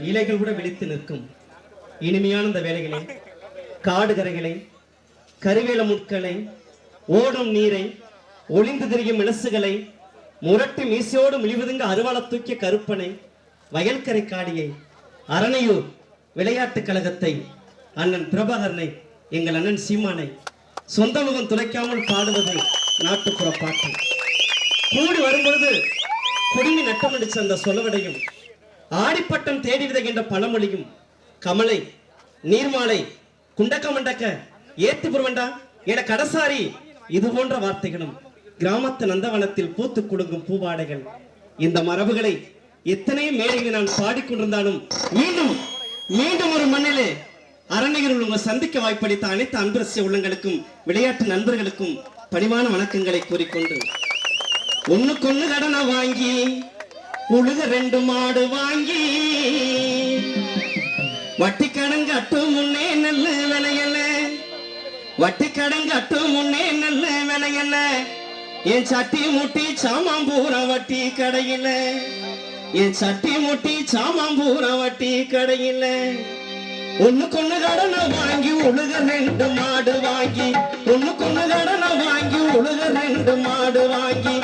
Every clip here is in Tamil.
இலைகள் கூட விழித்து நிற்கும். இனிமையான இந்த வேலைகளை காடு கரைகளை கருவேல முட்களை ஓடும் நீரை ஒளிந்து திரியும் இலசுகளை முரட்டு மீசையோடு மிழிவதுங்க அருவாள தூக்கிய கருப்பனை வயல்கரை காடியை அரணையூர் விளையாட்டுக் கழகத்தை அண்ணன் பிரபாகரனை எங்கள் அண்ணன் சீமானை சொந்த முகம் துளைக்காமல் பாடுவது நாட்டுப்புற பாட்டு. கூடி வரும்பொழுது குடுமி நட்டமடிச்ச அந்த சொலவடையும். ஆடிப்பட்டம் தேடி விதைகின்ற பழமொழியும் கமலை நீர்மாலை குண்டக்க மண்டக்க ஏத்து புருவண்டா என கடசாரி இது போன்ற வார்த்தைகளும் கிராமத்து நந்தவனத்தில் பூத்து குடுங்கும் பூவாடைகள். இந்த மரபுகளை எத்தனை மேடைகளை நான் பாடிக்கொண்டிருந்தாலும் மீண்டும் மீண்டும் ஒரு மண்ணிலே அரண்யர்கள் உங்களை சந்திக்க வாய்ப்பளித்த அனைத்து அன்பரசிய உள்ளங்களுக்கும் விளையாட்டு நண்பர்களுக்கும் பணிவான வணக்கங்களை கூறிக்கொண்டு ஒண்ணுக்கொண்ணு கடனை வாங்கி உழுக ரெண்டு மாடு வாங்கி வட்டி கடன் கட்டும் முன்னே நெல்லு விலையல்ல வட்டி கடன் கட்டும் முன்னே நெல்லு விலையல்ல என் சட்டி முட்டி சாமாம்பூர வட்டி கடையில. என் சட்டி முட்டி சாமாம்பூர வட்டி கடையில. ஒண்ணுக்கொண்ணு கடனை வாங்கி உழுக ரெண்டு மாடு வாங்கி. ஒண்ணுக்கொண்ணு கடனை வாங்கி உழுக ரெண்டு மாடு வாங்கி.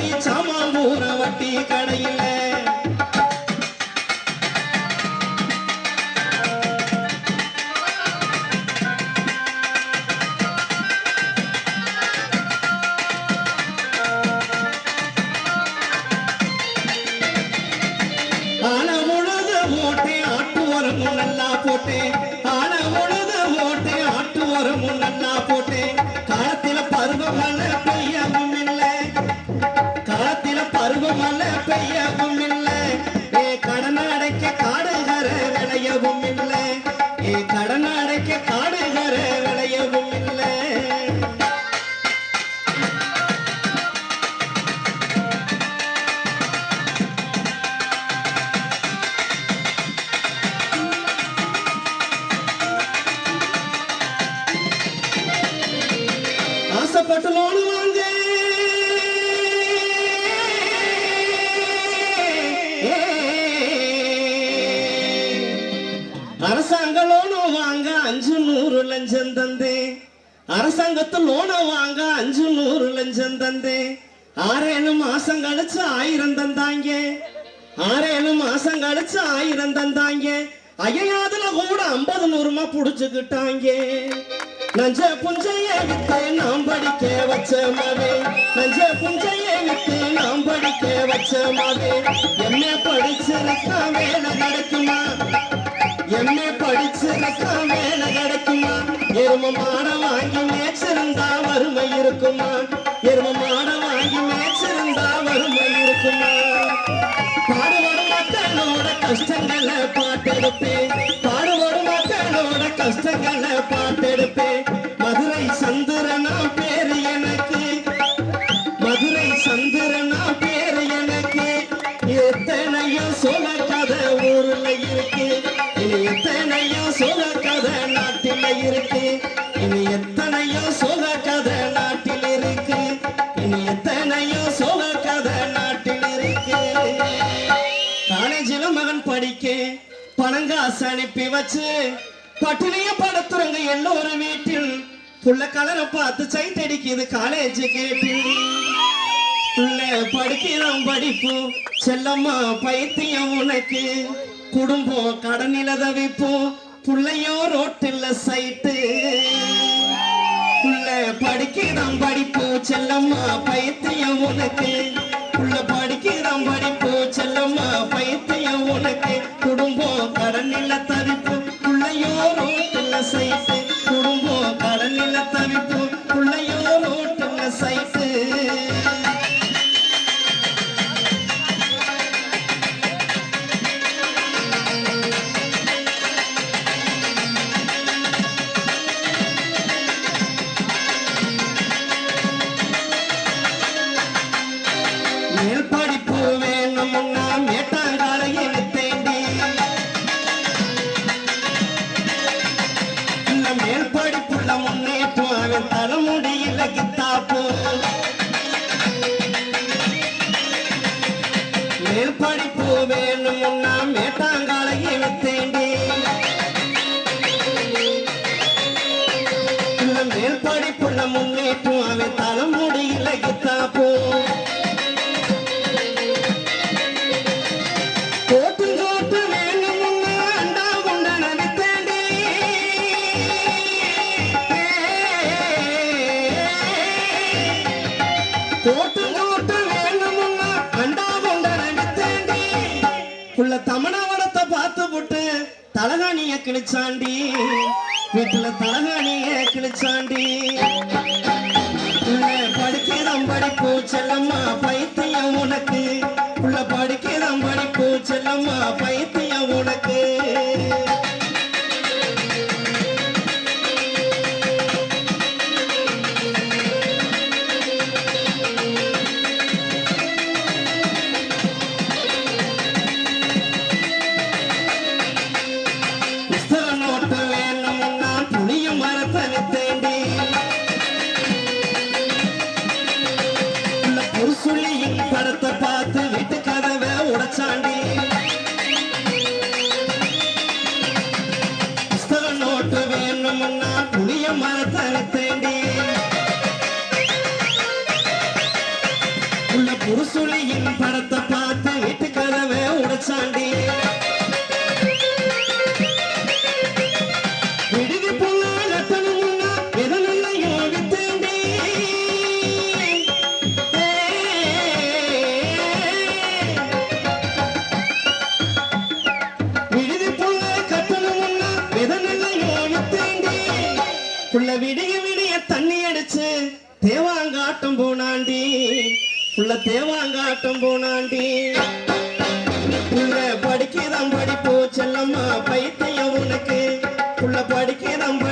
சட்டி முட்டி சாமாம்பூர வட்டி கடையில். ஆன உழுது ஆட்டு நல்லா போட்டே. ஆன உழுது ஓட்டே ஆட்டு ஒரு நல்லா போட்டே. காலத்தில பருவமழை பெய்யவும் பருவமழை இல்லை ஏ கடன் அடைக்க காடுகர விளையவும் இல்லை ஏ கடன் அடைக்க காடுகர விளையவும் இல்லை ஆசைப்பட்டு லோனு அரசாங்க லோனு வாங்க அஞ்சு நூறு லஞ்சம் தந்தே. அரசாங்கத்து லோனை வாங்க அஞ்சு நூறு லஞ்சம் தந்தே. ஆறேழு மாசம் கழிச்சு ஆயிரம் தந்தாங்க. ஆறேழு மாசம் கழிச்சு ஆயிரம் தந்தாங்க. ஐயாதுல கூட ஐம்பது நூறுமா புடிச்சுக்கிட்டாங்க. நஞ்ச புஞ்சைய வித்து நாம் படிக்க வச்ச மாதே நஞ்ச புஞ்சைய வித்து நாம் படிக்க வச்ச மவே என்ன படிச்சிருக்கா வேலை நடக்குமா? என்ன படிச்சிருக்கா வேலை கிடைக்குமா? எரும மாட வாங்கி மேய்ச்சிருந்தா வறுமை இருக்குமா? எரும மாட வாங்கி மேய்ச்சிருந்தா வறுமை இருக்குமா? பாடுபடும் மக்களோட கஷ்டங்களை பாட்டெடுப்பேன். இனி எத்தனையோ சொல கதை நாட்டில் இருக்கு. இனி எத்தனையோ சொல கதை நாட்டில் இருக்கு. இனி எத்தனையோ சொல கதை நாட்டில் இருக்கு. காலேஜில் மகன் படிக்க பணங்காசு அனுப்பி வச்சு பட்டினிய படுத்துறங்க எல்லோரும் வீட்டில். புள்ள கலரை பார்த்து சைட் அடிக்குது காலேஜ் கேட்டில். புள்ள படிக்கிறோம் படிப்பு செல்லம்மா பைத்தியம் உனக்கு. குடும்பம் கடனில தவிப்போம் புள்ளையோ ரோட்டில் சைட்டு. உள்ள படிக்கிறான் படிப்பு செல்லம்மா பைத்தியம் உனக்கு. உள்ள படிக்கிறான் படிப்பு செல்லம்மா பைத்தியம் உனக்கு. மேல் படிப்பு வேணும்னா மேட்டாங்காலையில் தேண்டி மேல் படிப்புள்ள முன்னேற்றம் அவன் தலைமுடியில கித்தாப்பு. மேல் படிப்பு வேணும்னா மேட்டாங்காலையை கிழிச்சாண்டி. வீட்டுல தலகாணிய கிழிச்சாண்டி. உள்ள படிக்கிறோம் படிப்பு செல்லம்மா பைத்தியம் உனக்கு. உள்ள படிக்கிறோம் படிப்பு செல்லம்மா வேணும்னா புளிய மரத்தை வித்தேண்டி உள்ள புருசுளியின் படத்தை தேவாங்காட்டம் போனாண்டி. புள்ள தேவாங்காட்டம் போனாண்டி. உள்ள படிக்கதான் படிப்போ செல்லம்மா பைத்தியம் உனக்கு. புள்ள படிக்கதான்